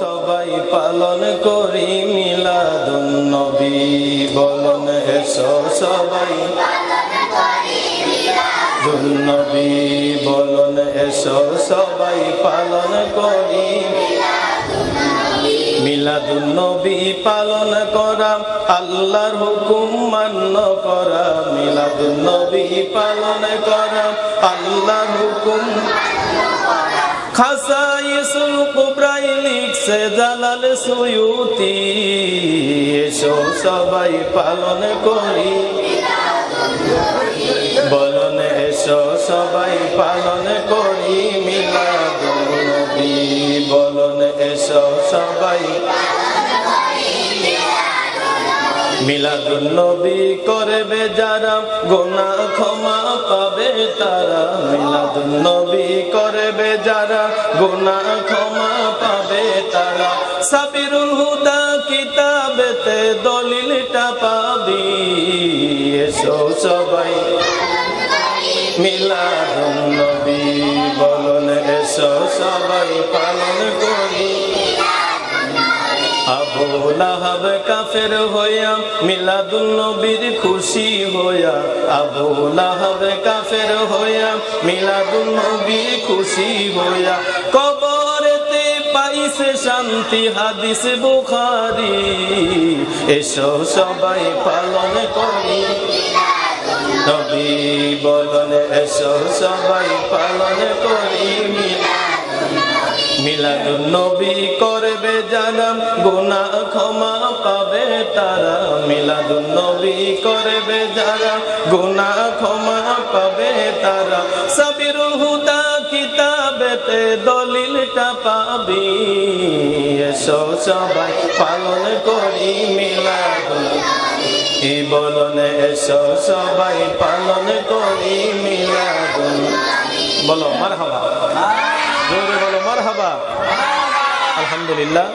সবাই পালন করি মিলাদুন নবী। বলন এসো সবাই। নবী, বলন এসো সবাই পালন করি। মিলাদুন নবী পালন করা, আল্লাহর হুকুম মান্য করা। মিলাদুন নবী পালন করা, আল্লাহর হুকুম। খাসাইসুল কুবরাই লিখছে জালাল সুয়ুতি এসো সবাই পালন করি। বলন, এসো সবাই পালন করি। মিলাদুন নবী বলন, এসো সবাই মিলাদুন নবী করবে যারা, গোনা ক্ষমা পাবে তারা। মিলাদুন নবী করবে যারা, গোনা ক্ষমা সাবিরুল হুদা কিতাবেতে দলিলটা পাবি। এসো সবাই। মিলাদুন নবী বলন, এসো সবাই পালন করি। আবু লাহাব কাফের হইয়া, মিলাদুন নবীর খুশি হইয়া, আবু লাহাব কাফের হইয়া নবীর খুশি হইয়া কবরেতে পাইছে শান্তি, হাদিস, বুখারি। এসো সবাই পালন করি। নবী বলন এসো সবাই পালন করি। মিলাদুন নবী করবে জানাম গুনা ক্ষমা পাবে তারা। মিলাদুন নবী করবে যারা গুনা ক্ষমা পাবে তারা। সাবিরুল কিতাবেতে দলিলটা পাবি। এসো সবাই পালন করি মিলাদুন কি বলনে, এসো সবাই পালন করি মিলাদুন বলো মার হাবা বলো মার হাবা আলহামদুলিল্লাহ।